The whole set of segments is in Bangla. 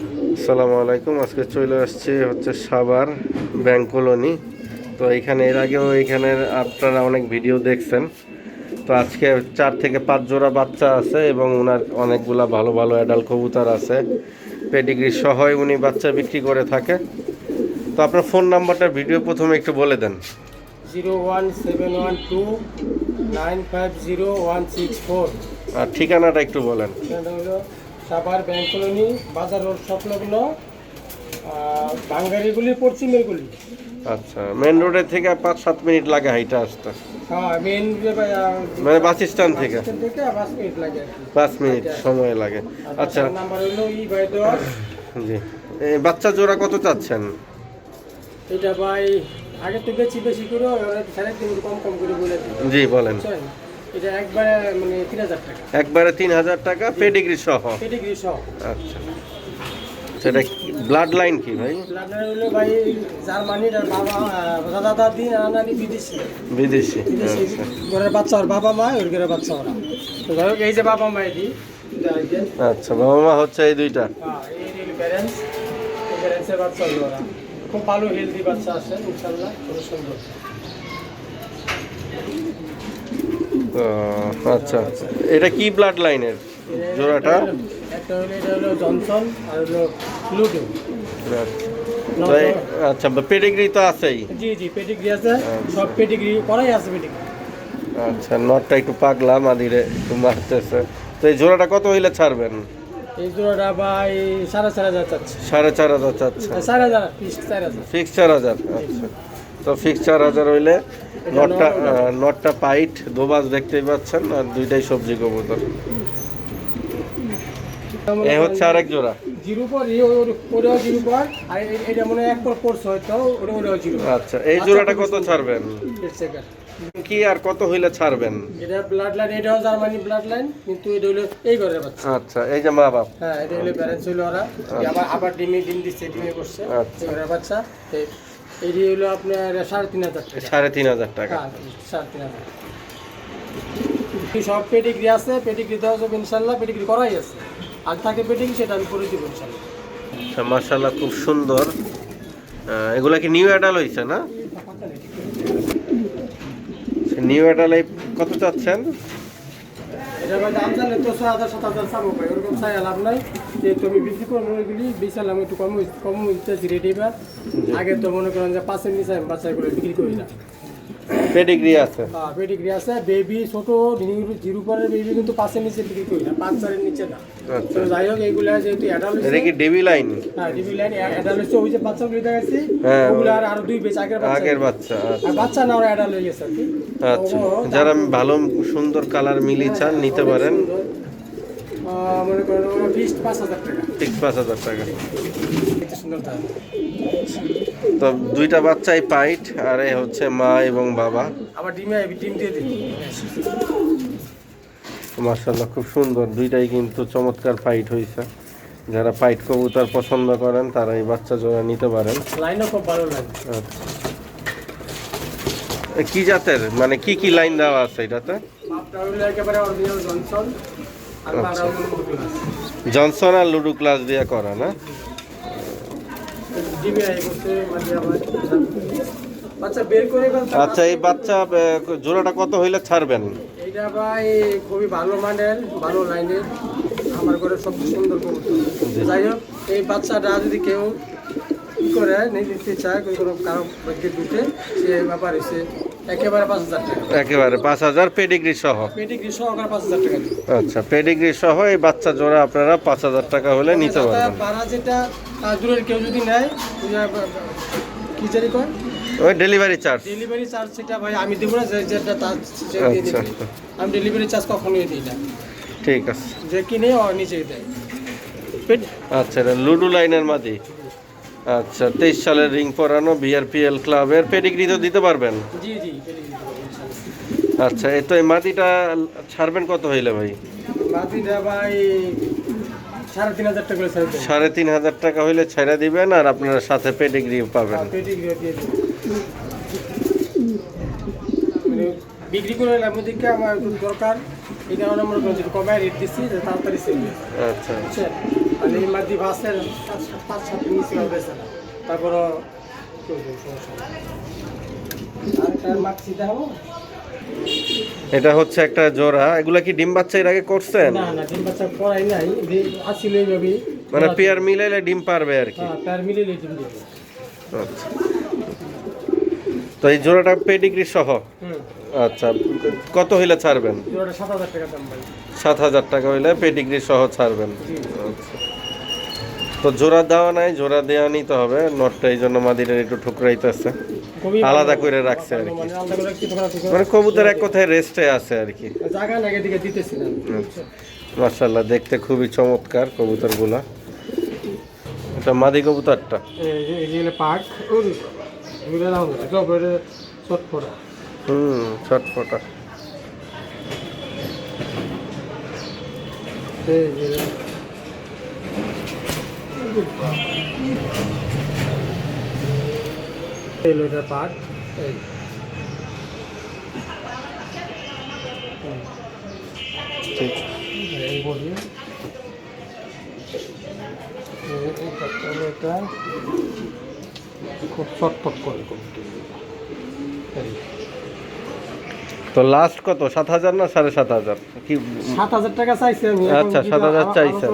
আসসালামু আলাইকুম। আজকে চলে আসছে হচ্ছে সাভার ব্যাংক কলোনি। তো এখানে এর আগেও এখানের আপনারা অনেক ভিডিও দেখছেন। তো আজকে চার থেকে পাঁচ জোড়া বাচ্চা আছে এবং ওনার অনেকগুলা ভালো ভালো অ্যাডাল্ট কবুতর আছে। পেডিগ্রি সহই উনি বাচ্চা বিক্রি করে থাকে। তো আপনার ফোন নাম্বারটা ভিডিও প্রথমে একটু বলে দেন। Zero one seven one two nine five zero one six four. আর ঠিকানাটা একটু বলেন। সাভার ব্যাংক কলোনি বাজার রোড সংলগ্ন বাঙ্গারিগুলি পশ্চিমেরগুলি। আচ্ছা মেন রোডের থেকে পাঁচ সাত মিনিট লাগে হাইটা আসতে। হ্যাঁ মেন মানে বাস স্ট্যান্ড থেকে। থেকে পাঁচ মিনিট লাগে। আর পাঁচ মিনিট সময় লাগে। আচ্ছা নাম্বার হলো ই বাই দশ। জি। এই বাচ্চা জোড়া কত চাচ্ছেন? এটা ভাই আগে তো বেশি বেশি করে সাড়ে তিন কম কম করে বলে জি বলেন? এটা একবারে মানে টাকা। একবারে তিন হাজার টাকা পেডিগ্রি সহ? পেডিগ্রি সহ। আচ্ছা। সেটা ব্লাড লাইন কি ভাই? হলো ভাই জার্মানির আর বাবা দাদা দাদি নানি বিদেশি। বিদেশি ঘরের বাচ্চা বাবা মা ওর ঘরের বাচ্চা ওরা। তো এই যে বাবা মা এটি আচ্ছা বাবা মা হচ্ছে এই দুইটা। প্যারেন্টস প্যারেন্টসের বাচ্চা ওরা। খুব ভালো হেলদি বাচ্চা আছে ইনশাল্লাহ খুব সুন্দর তো আচ্ছা। এটা কি ব্লাড লাইনের জোড়াটা? জনসন আর লুডো আচ্ছা পেডিগ্রি তো আছেই। জি জি পেডিগ্রি আছে। সব পেডিগ্রি করাই আছে পেডিগ্রি আচ্ছা নটটা একটু পাগলা মাদিরে একটু মারতেছে। তো এই জোড়াটা কত হইলে ছাড়বেন? এই জোড়াটা ভাই সাড়ে চার হাজার চাচ্ছে। সাড়ে চার হাজার চাচ্ছে। চার হাজার পিস চার হাজার। ফিক্স চার হাজার আচ্ছা। তো ফিক্স চার হাজার হইলে নটটা নটটা পাইট দোবাজ দেখতেই পাচ্ছেন আর দুইটাই সবজি কবুতর। এ হচ্ছে আরেক জোড়া। জিরো পর এই জিরো পর আর এটা মনে এক পর কোর্স হয়তো ওরে ওরেও জিরো আচ্ছা এই জোড়াটা কত ছাড়বেন? কি আর কত হইলে ছাড়বেন? এটা ব্লাড লাইন এটাও জার্মানি ব্লাড লাইন কিন্তু এটা হলো এই ঘরের বাচ্চা। আচ্ছা এই যে মা বাপ। হ্যাঁ এটা হলো প্যারেন্টস হলো ওরা। আবার আবার ডিমে ডিম দিচ্ছে ডিমে করছে। আচ্ছা। এই ঘরের বাচ্চা এই- এটি হলো আপনার সাড়ে তিন হাজার টাকা। সাড়ে তিন হাজার টাকা। হ্যাঁ সাড়ে তিন হাজার। সব পেডিগ্রি আছে পেডিগ্রি দেওয়া যাবে ইনশাল্লাহ পেডিগ্রি করাই আছে। আর থাকে পেডিগ্রি সেটা আমি করে দিব ইনশাল্লাহ আচ্ছা মার্শাল্লাহ খুব সুন্দর। এগুলা কি নিউ অ্যাডাল হয়েছে না? নিউ অ্যাডাল কত চাচ্ছেন? এটা দাম জানলে তো ছয় হাজার সাত হাজার চাবো ভাই ওরকম চাই লাভ নাই। যেহেতু আমি বিক্রি করব ওইগুলি বেচালাম একটু কম কম হইতেছি রেট এবার। আগে তো মনে করেন যে পাঁচের নিচে আমি বাচ্চা করে বিক্রি করি না। পেডিগ্রি আছে? পেডিগ্রি আছে। বেবি ছোট জিরো পরের বেবি কিন্তু পাঁচের নিচে বিক্রি করি না পাঁচ চারের নিচে না। আচ্ছা। তো যাই হোক এইগুলা যেহেতু অ্যাডাল এটা কি ডেবি লাইন হ্যাঁ ডিবি লাইন অ্যাডাল হচ্ছে ওই যে বাচ্চাগুলি দেখাচ্ছি হ্যাঁ, ওগুলো আর আরও দুই বেচ আগের বাচ্চা। আগের বাচ্চা আর আচ্ছা। বাচ্চা না ওরা অ্যাডাল হয়ে গেছে আচ্ছা। যারা ভালো সুন্দর কালার মিলি চান নিতে পারেন। মনে করেন ওরা ফিস্ট পাঁচ হাজার টাকা। ঠিক পাঁচ হাজার টাকা। সুন্দর থাকে তো দুইটা বাচ্চাই পাইট আর এ হচ্ছে মা এবং বাবা। আবার ডিমে ডিম দিয়ে দিই মার্শাল্লাহ খুব সুন্দর। দুইটাই কিন্তু চমৎকার ফাইট হয়েছে যারা ফাইট কবুতর পছন্দ করেন তারা এই বাচ্চা জোড়া নিতে পারেন। লাইনও খুব ভালো লাগে আচ্ছা। কি জাতের? মানে কি কি লাইন দেওয়া আছে এটাতে? একেবারে অরিজিনাল জনসন আচ্ছা। জনসন আর লুডু ক্লাস দিয়ে করা না? ফেলতে আচ্ছা এই বাচ্চা জোড়াটা কত হইলে ছাড়বেন? ভাই খুবই ভালো মানের ভালো লাইনের। আমার ঘরে সুন্দর যাই হোক এই বাচ্চাটা যদি কেউ করে নিতে চায় কোনো কারও দুটে সে ব্যাপার এসে একেবারে পাঁচ হাজার টাকা। একেবারে পাঁচ হাজার পেডিগ্রি সহ। পেটিগ্রি সহকারে পাঁচ হাজার টাকা আচ্ছা পেডিগ্রি সহ এই বাচ্চা জোড়া আপনারা পাঁচ হাজার টাকা হলে নিতে পারবেন। ভাড়া যেটা দূরের কেউ যদি নেয় কি জানি কয়? ওই ডেলিভারি চার্জ ডেলিভারি চার্জ সেটা ভাই আমি দেবো না যে- যেটা তার আচ্ছা দিবে। আমি ডেলিভারি চার্জ কখনোই দিই না। ঠিক আছে। যে কিনে ও নিজেই দেয়। আচ্ছা লুডু লাইনের মাদি। আচ্ছা তেইশ সালের রিং পরানো বিআরপিএল ক্লাবের পেডিগ্রি তো দিতে পারবেন? জি জি পেটিগ্রি আচ্ছা এই তো এই মাটিটা ছাড়বেন কত হইলে ভাই? বাতিটা ভাই সাড়ে তিন হাজার টাকা হইলে ছেড়ে দিবেন আর আপনারা সাথে পেডিগ্রি পাবেন। দেবো। মানে বিক্রি করে লাভের দিকে আমার দরকার। এই কারণে আমরা কমায় রেট দিচ্ছি তাড়াতাড়ি সেল আচ্ছা। বুঝছেন মানে এই মাদি বাসের পাঁচ সাত- এটা হচ্ছে একটা জোড়া। এগুলা কি ডিম বাচ্চা এর আগে করছেন? না না ডিম বাচ্চা করাই নাই। যে এইভাবেই মানে পেয়ার মিলাইলে ডিম পারবে আর কি। হ্যাঁ তার ডিম দিবে। আচ্ছা। তো এই জোড়াটা পেডিগ্রি সহ? আচ্ছা কত হইলে ছাড়বেন? সাত হাজার টাকা হইলে পেডিগ্রি সহ ছাড়বেন। আচ্ছা। তো জোড়া দেওয়া নাই জোড়া দেওয়া নিতে হবে। নটটা এই জন্য মাদিরের একটু ঠুকরাইতেছে। আলাদা করে রাখছে আর কি। মানে কবুতর এক কথায় রেস্টে আছে আর কি। মার্শাল্লাহ দেখতে খুবই চমৎকার কবুতরগুলা। এটা মাদি কবুতরটা। যে- এই যে হলো পাক ওরে এগুলো দাও না সব এটা চট পড়া হুম ছটফটা এই হলো এটা পাক এই এই বলি এটা খুব চটপট করে এই। তো লাস্ট কত? সাত হাজার না সাড়ে সাত হাজার? কি সাত হাজার টাকা চাইছি আমি আচ্ছা, 7,000 আ- চাইছেন।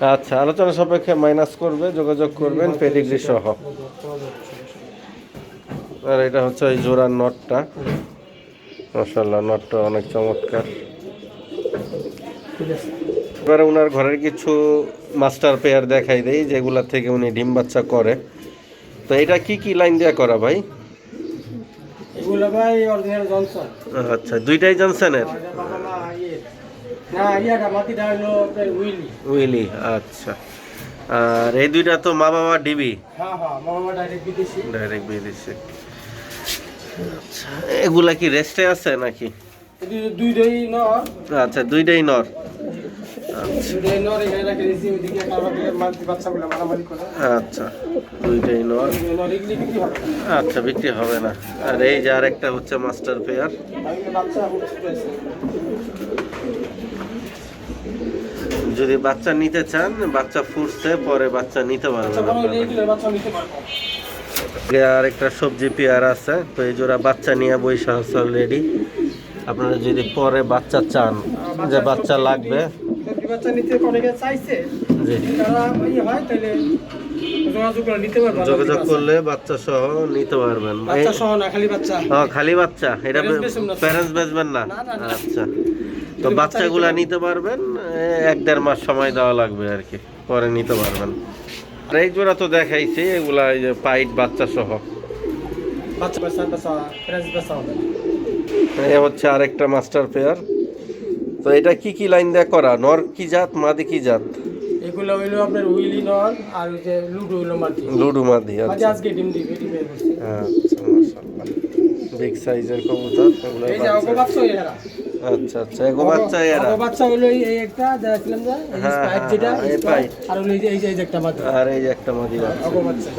আচ্ছা আলোচনা সাপেক্ষে মাইনাস করবে যোগাযোগ করবেন পেডিগ্রি সহ। আর এটা হচ্ছে ওই জোড়ার নটটা। মাসাল্লাহ নটটা অনেক চমৎকার। এবারে ওনার ঘরের কিছু মাস্টার পেয়ার দেখাই দেই যেগুলা থেকে উনি ডিম বাচ্চা করে। তো এটা কি কি লাইন দেওয়া করা ভাই? এগুলো ভাই অরিজিনাল জনসন আচ্ছা দুইটাই জনসনের মা ইয়ে। না ইয়াটা মাটিটা হলো উইলি উইলি আচ্ছা। আর এই দুইটা তো মা বাবা ডিবি হ্যাঁ হ্যাঁ ডাইরেক্ট বিদেশি। ডাইরেক্ট বিদেশি। আচ্ছা এগুলা কি রেস্টে আছে নাকি? দুইটাই নর। আচ্ছা দুইটাই নর। আচ্ছা দুইটাই নর। আচ্ছা বিক্রি হবে না। আর এই যে আরেকটা হচ্ছে মাস্টার পেয়ার। যদি বাচ্চা নিতে চান বাচ্চা ফুটছে পরে বাচ্চা নিতে পারবেন পারব। আগে আর একটা সবজি পেয়ার আছে তো এই জোড়া বাচ্চা নিয়ে বৈশা আছে অলরেডি আপনারা যদি পরে বাচ্চা চান যে বাচ্চা লাগবে বাচ্চা নিতে অনেকে চাইছে। তারা ইয়ে হয় তাহলে যোগাযোগ করলে বাচ্চা। সহ নিতে পারবেন। বাচ্চা সহ না খালি বাচ্চা। ও খালি বাচ্চা? এটা। প্যারেন্টস বেচবেন না। আচ্ছা। তো বাচ্চাগুলা নিতে পারবেন এক দেড় মাস সময় দেওয়া লাগবে আর কি। পরে নিতে পারবেন। আর এই জোড়া তো দেখাইছি এগুলা এই যে পাইট বাচ্চা সহ বাচ্চা বাচ্চা বাচ্চা হচ্ছে আরেকটা মাস্টার পেয়ার তো এটা কি কি লাইন দিয়ে করা? নর কি জাত মাদি কি জাত? এগুলো হইল আপনার উইলি নল আর ওই যে লুডো হইল মাটি লুডু মাদি আচ্ছা। আজকে ডিম দিবে ডিমে আচ্ছা মাশাআল্লাহ। বিগ সাইজের কবুতর এগুলো এই যে বাচ্চা এরা। আচ্ছা আচ্ছা এগো বাচ্চা এরা বাচ্চা হইল এই একটা যে এই হ্যাঁ, স্পাইট হ্যাঁ, যেটা হ্যাঁ, এই স্পাইট, আর এই যে এই যে একটা মাটি আর এই যে একটা মাদি বাচ্চা বাচ্চা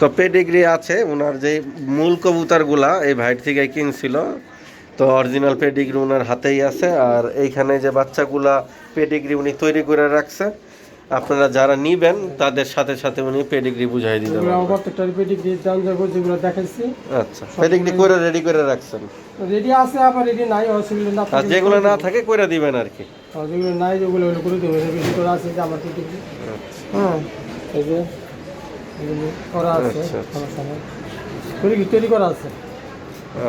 তো পেডিগ্রি আছে ওনার যে মূল কবুতরগুলা এই ভাইট থেকে কিনছিল তো অরিজিনাল পেডিগ্রি ওনার হাতেই আছে। আর এইখানে যে বাচ্চাগুলা পেডিগ্রি উনি তৈরি করে রাখছে আপনারা যারা নিবেন তাদের সাথে সাথে উনি পেডিগ্রি বুঝাই দিতে এগুলো পারবেন। প্রত্যেকটা পেটি দিয়ে দাম যাব যেগুলো দেখাইছি। আচ্ছা পেডিগ্রি করে রেডি করে রাখছেন? রেডি আছে আবার রেডি নাই অসুবিধা না। আর থাকে যেগুলো না থাকে করে দিবেন আর কি। যেগুলো নাই যেগুলো হইল করে দেবো। বেশি করে আছে যে আমার পেটি আচ্ছা। হ্যাঁ। এই যে করা আছে আচ্ছা, আচ্ছা। সমস্যা তৈরি তৈরি করা আছে।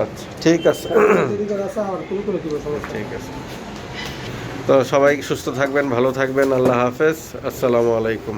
আচ্ছা ঠিক আছে। ঠিক আছে। তো সবাই সুস্থ থাকবেন, ভালো থাকবেন, আল্লাহ হাফেজ। আসসালামু আলাইকুম।